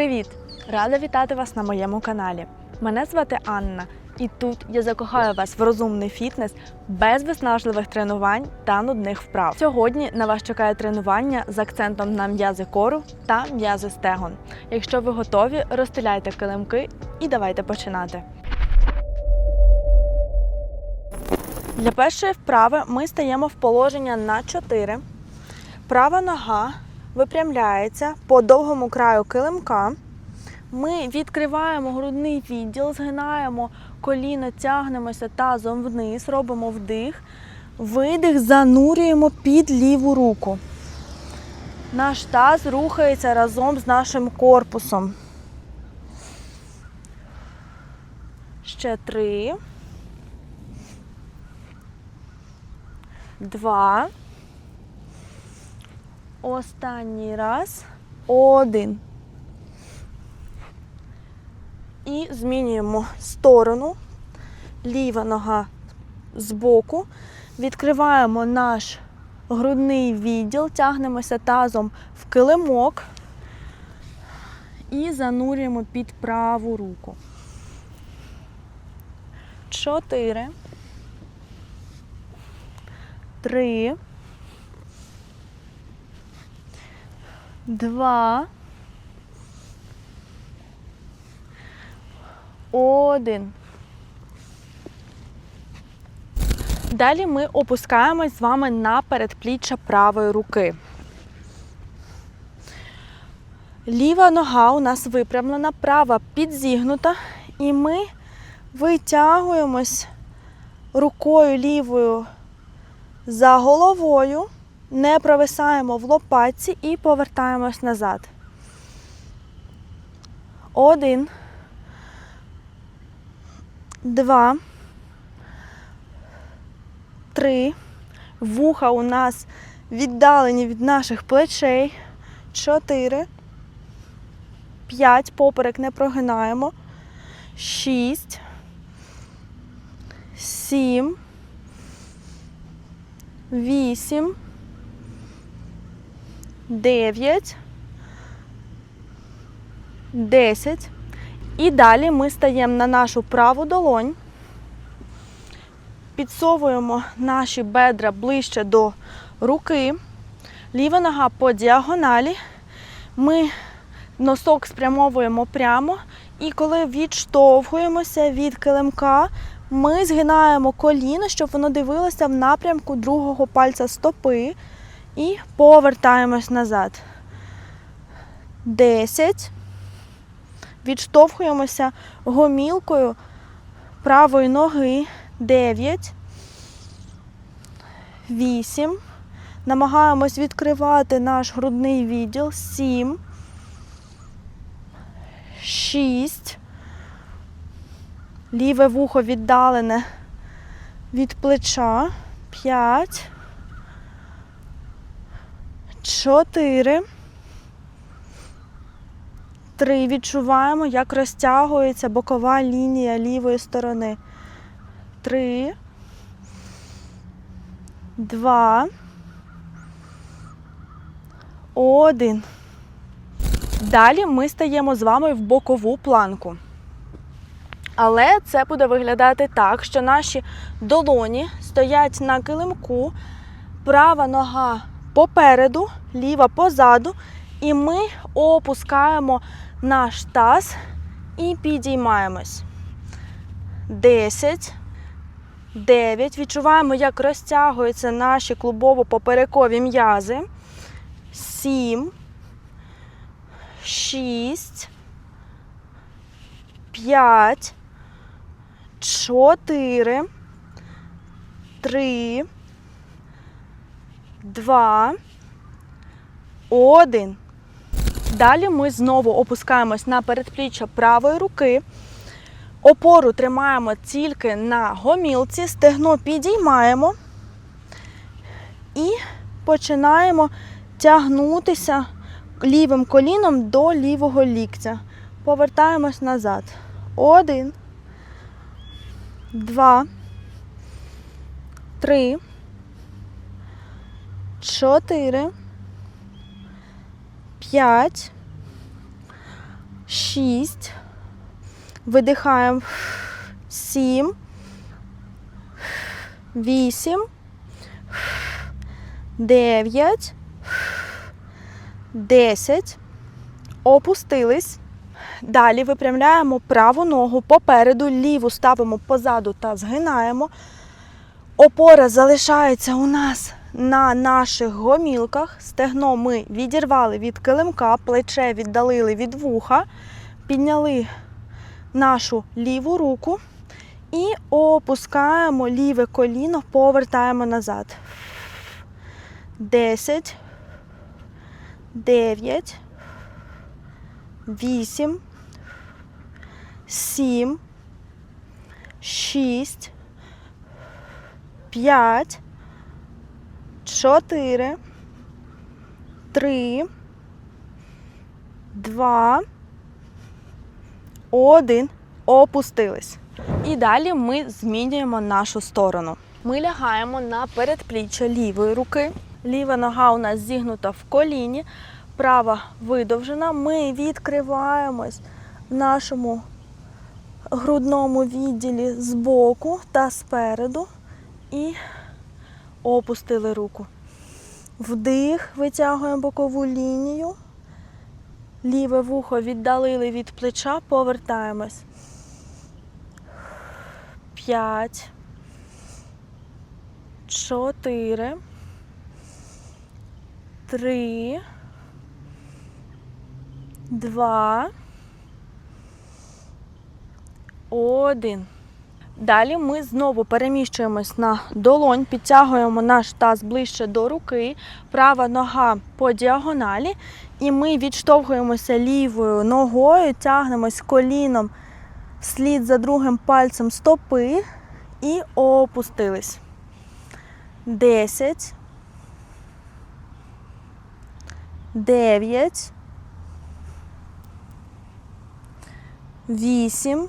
Привіт! Рада вітати вас на моєму каналі. Мене звати Анна, і тут я закохаю вас в розумний фітнес без виснажливих тренувань та нудних вправ. Сьогодні на вас чекає тренування з акцентом на м'язи кору та м'язи стегон. Якщо ви готові, розстеляйте килимки і давайте починати. Для першої вправи ми стаємо в положення на 4. Права нога випрямляється по довгому краю килимка. Ми відкриваємо грудний відділ, згинаємо коліно, тягнемося тазом вниз, робимо вдих, видих, занурюємо під ліву руку. Наш таз рухається разом з нашим корпусом. Ще три. Два. Останній раз. Один. І змінюємо сторону. Ліва нога збоку. Відкриваємо наш грудний відділ, тягнемося тазом в килимок і занурюємо під праву руку. Чотири. Три. Два. Один. Далі ми опускаємось з вами на передпліччя правої руки. Ліва нога у нас випрямлена, права підзігнута, і ми витягуємось рукою лівою за головою, не провисаємо в лопатці і повертаємось назад. Один. Два. Три. Вуха у нас віддалені від наших плечей. Чотири. П'ять. Поперек не прогинаємо. Шість. Сім. Вісім. Дев'ять. Десять. І далі ми стаємо на нашу праву долонь, підсовуємо наші бедра ближче до руки, ліва нога по діагоналі. Ми носок спрямовуємо прямо, і коли відштовхуємося від килимка, ми згинаємо коліно, щоб воно дивилося в напрямку другого пальця стопи, і повертаємось назад. Десять. Відштовхуємося гомілкою правої ноги. 9, 8. Намагаємось відкривати наш грудний відділ. 7, 6. Ліве вухо віддалене від плеча. 5, 4. Три. Відчуваємо, як розтягується бокова лінія лівої сторони. Три. Два. Один. Далі ми стаємо з вами в бокову планку. Але це буде виглядати так, що наші долоні стоять на килимку, права нога попереду, ліва позаду, і ми опускаємо наш таз і підіймаємось. 10, 9. Відчуваємо, як розтягуються наші клубово-поперекові м'язи. 7, 6, 5, 4, 3, 2, 1. Далі ми знову опускаємось на передпліччя правої руки. Опору тримаємо тільки на гомілці, стегно підіймаємо і починаємо тягнутися лівим коліном до лівого ліктя. Повертаємось назад. Один, два, три, чотири. 5, шість. Видихаємо. Сім. Вісім. Дев'ять. Десять. Опустились. Далі випрямляємо праву ногу попереду, ліву ставимо позаду та згинаємо. Опора залишається у нас на наших гомілках. Стегно ми відірвали від килимка, плече віддалили від вуха, підняли нашу ліву руку і опускаємо ліве коліно, повертаємо назад. 10, 9, 8, 7, 6, 5, 4, 3, 2, 1. Опустились. І далі ми змінюємо нашу сторону. Ми лягаємо на передпліччя лівої руки. Ліва нога у нас зігнута в коліні, права видовжена. Ми відкриваємось в нашому грудному відділі збоку та спереду і опустили руку. Вдих, витягуємо бокову лінію. Ліве вухо віддалили від плеча, повертаємось. П'ять. Чотири. Три. Два. Один. Далі ми знову переміщуємось на долонь, підтягуємо наш таз ближче до руки, права нога по діагоналі, і ми відштовхуємося лівою ногою, тягнемось коліном вслід за другим пальцем стопи і опустились. Десять. Дев'ять. Вісім.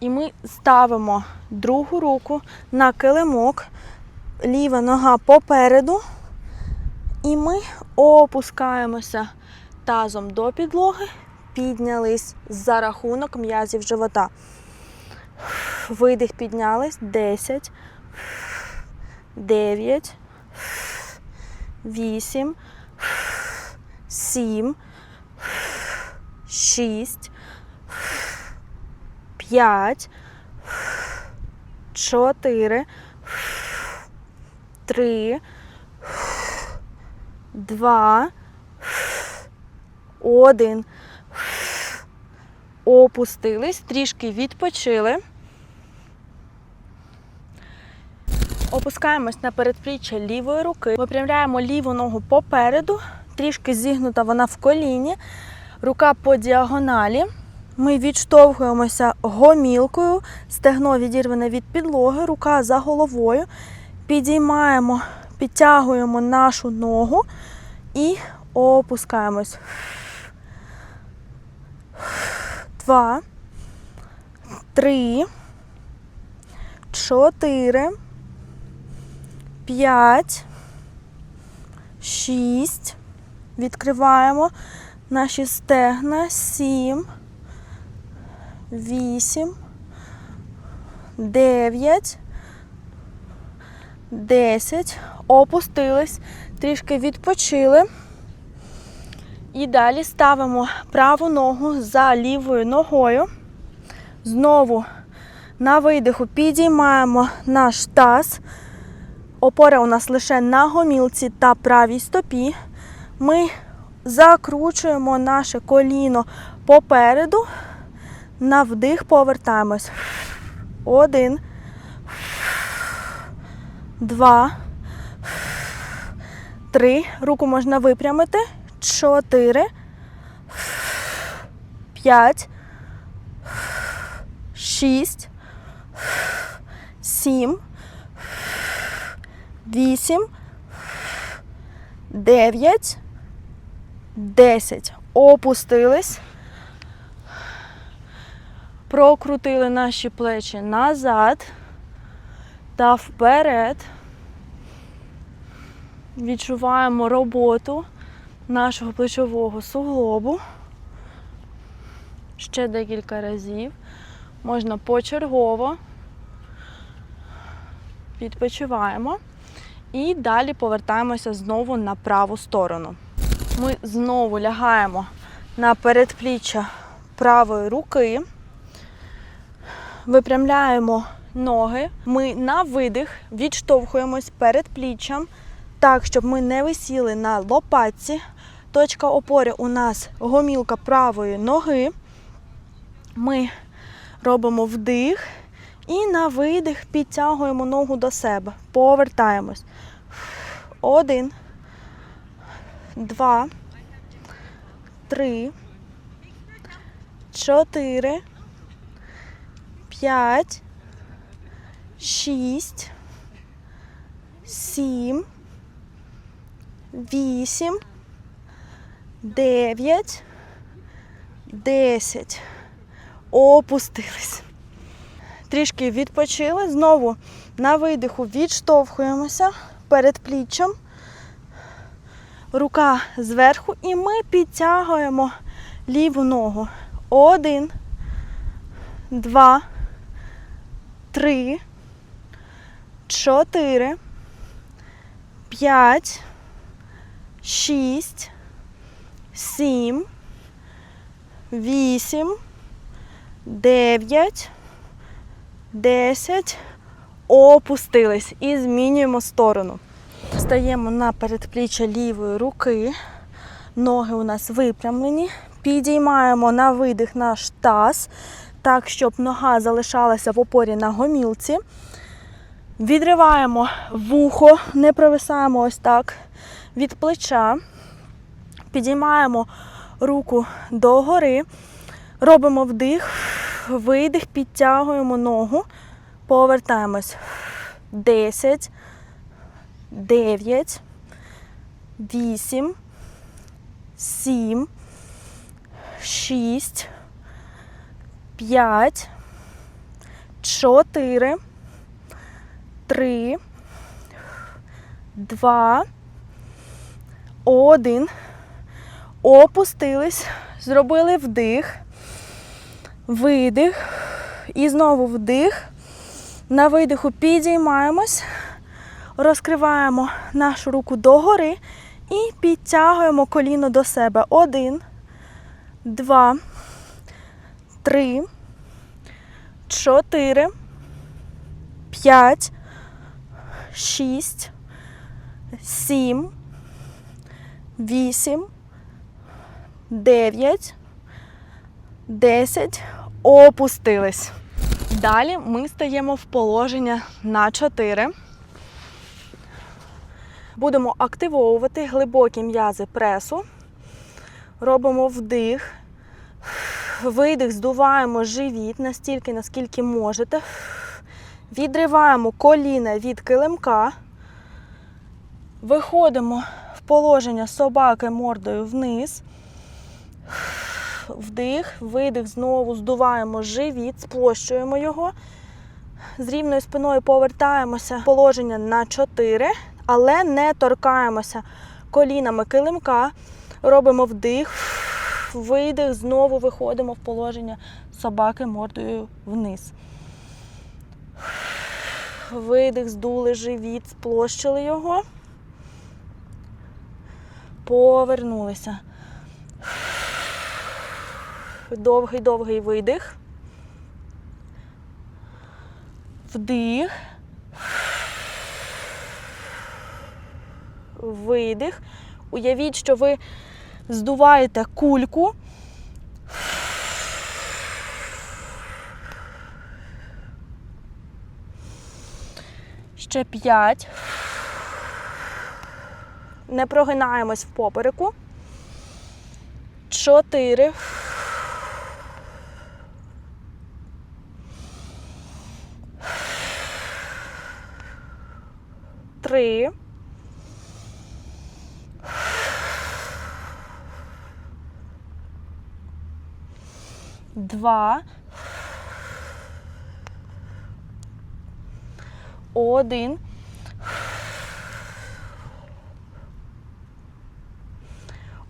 І ми ставимо другу руку на килимок, ліва нога попереду, і ми опускаємося тазом до підлоги, піднялись за рахунок м'язів живота. Видих піднялись. 10, 9, 8, 7, 6, 5, 4, 3, 2, 1. Опустились, трішки відпочили. Опускаємось на передпліччя лівої руки. Випрямляємо ліву ногу попереду, трішки зігнута вона в коліні, рука по діагоналі. Ми відштовхуємося гомілкою, стегно відірване від підлоги, рука за головою. Підіймаємо, підтягуємо нашу ногу і опускаємось. Два, три, чотири, п'ять, шість. Відкриваємо наші стегна. Сім, вісім, дев'ять, десять. Опустились, трішки відпочили. І далі ставимо праву ногу за лівою ногою. Знову на видиху підіймаємо наш таз. Опора у нас лише на гомілці та правій стопі. Ми закручуємо наше коліно попереду. На вдих повертаємось. Один. Два. Три. Руку можна випрямити. Чотири. п'ять, шість, сім, вісім, дев'ять, десять. Опустились. Прокрутили наші плечі назад та вперед. Відчуваємо роботу нашого плечового суглобу. Ще декілька разів. Можна почергово. Відпочиваємо. І далі повертаємося знову на праву сторону. Ми знову лягаємо на передпліччя правої руки. Випрямляємо ноги. Ми на видих відштовхуємось перед пліччям так, щоб ми не висіли на лопатці. Точка опори у нас гомілка правої ноги. Ми робимо вдих і на видих підтягуємо ногу до себе. Повертаємось. Один, два, три, чотири, п'ять, шість, сім, вісім, дев'ять, десять. Опустились. Трішки відпочили. Знову на видиху відштовхуємося перед пліччям. Рука зверху, і ми підтягуємо ліву ногу. Один, два, три, чотири, п'ять, шість, сім, вісім, дев'ять, десять. Опустились і змінюємо сторону. Стаємо на передпліччя лівої руки. Ноги у нас випрямлені. Підіймаємо на видих наш таз, так, щоб нога залишалася в опорі на гомілці. Відриваємо вухо, не провисаємо ось так від плеча. Підіймаємо руку догори. Робимо вдих, видих, підтягуємо ногу. Повертаємось. 10, 9, 8, 7, 6, 5, 4, 3, 2, 1. Опустились, зробили вдих, видих і знову вдих. На видиху підіймаємось, розкриваємо нашу руку догори і підтягуємо коліно до себе. Один, два, три, чотири, п'ять, шість, сім, вісім, дев'ять, десять. Опустились. Далі ми стаємо в положення на 4. Будемо активовувати глибокі м'язи пресу. Робимо вдих. Видих, здуваємо живіт настільки, наскільки можете. Відриваємо коліна від килимка. Виходимо в положення собаки мордою вниз. Вдих, видих, знову здуваємо живіт, сплощуємо його. З рівною спиною повертаємося в положення на 4, але не торкаємося колінами килимка. Робимо вдих, видих, знову виходимо в положення собаки мордою вниз. Видих, здули живіт, сплощили його. Повернулися. Довгий-довгий видих. Вдих. Видих. Уявіть, що ви здуваєте кульку. Ще п'ять, Не прогинаємось в попереку. Чотири Три. Два. Один.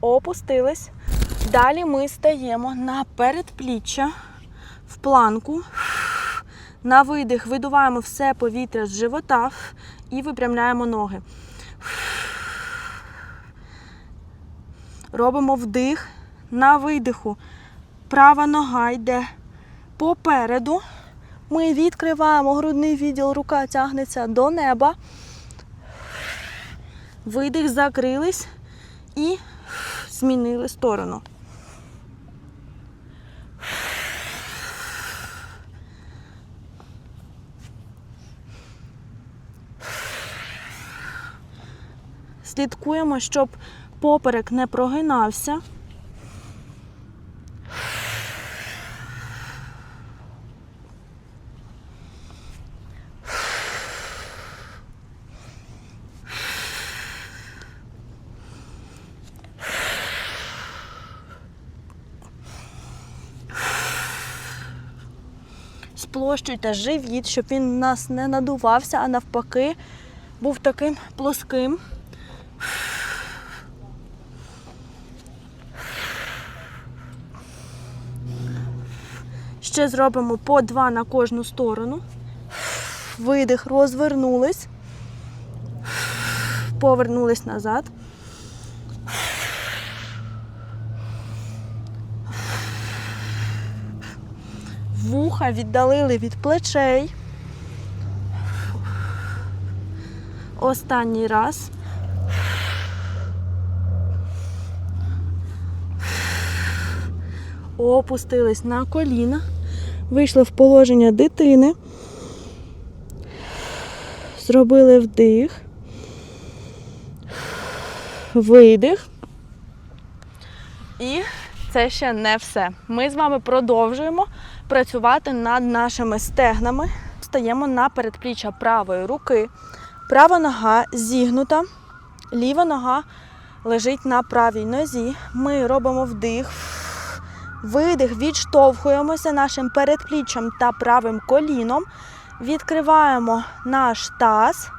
Опустились. Далі ми стаємо на передпліччя в планку. На видих видуваємо все повітря з живота і випрямляємо ноги. Робимо вдих. На видиху. Права нога йде попереду. Ми відкриваємо грудний відділ, рука тягнеться до неба. Видих, закрились і змінили сторону. Слідкуємо, щоб поперек не прогинався. Сплощуйте живіт, щоб він нас не надувався, а навпаки був таким плоским. Ще зробимо по два на кожну сторону. Видих, розвернулись, повернулись назад. Вуха віддалили від плечей. Останній раз. Опустились на коліна. Вийшли в положення дитини. Зробили вдих. Видих. І це ще не все. Ми з вами продовжуємо працювати над нашими стегнами. Стаємо на передпліччя правої руки. Права нога зігнута, ліва нога лежить на правій нозі. Ми робимо вдих, видих, відштовхуємося нашим передпліччям та правим коліном. Відкриваємо наш таз.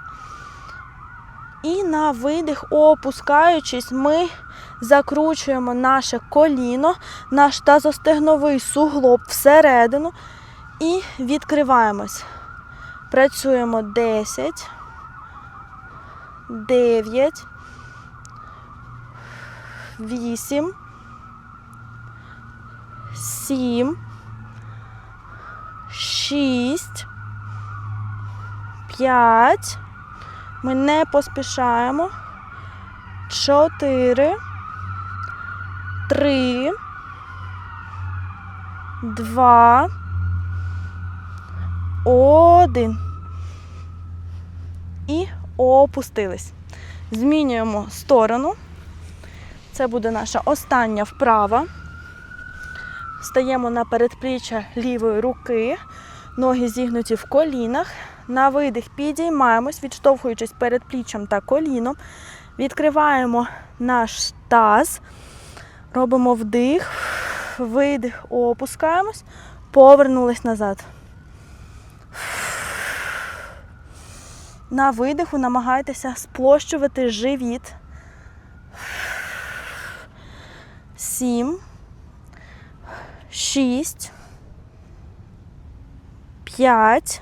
І на видих, опускаючись, ми закручуємо наше коліно, наш тазостегновий суглоб всередину і відкриваємось. Працюємо 10, 9, 8, 7, 6, 5. Ми не поспішаємо. 4, 3, 2, 1. І опустились. Змінюємо сторону. Це буде наша остання вправа. Стаємо на передпліччя лівої руки, ноги зігнуті в колінах. На видих підіймаємось, відштовхуючись передпліччям та коліном. Відкриваємо наш таз, робимо вдих, видих, опускаємось, повернулись назад. На видиху намагайтеся сплощувати живіт. Сім, шість, п'ять,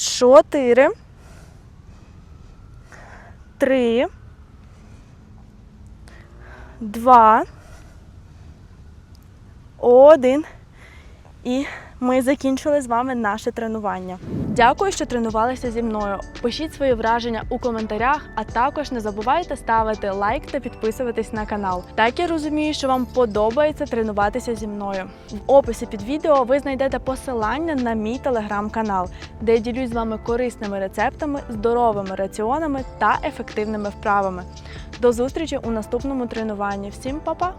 чотири, три, два, один. І ми закінчили з вами наше тренування. Дякую, що тренувалися зі мною. Пишіть свої враження у коментарях, а також не забувайте ставити лайк та підписуватись на канал. Так я розумію, що вам подобається тренуватися зі мною. В описі під відео ви знайдете посилання на мій телеграм-канал, де я ділюсь з вами корисними рецептами, здоровими раціонами та ефективними вправами. До зустрічі у наступному тренуванні. Всім па-па!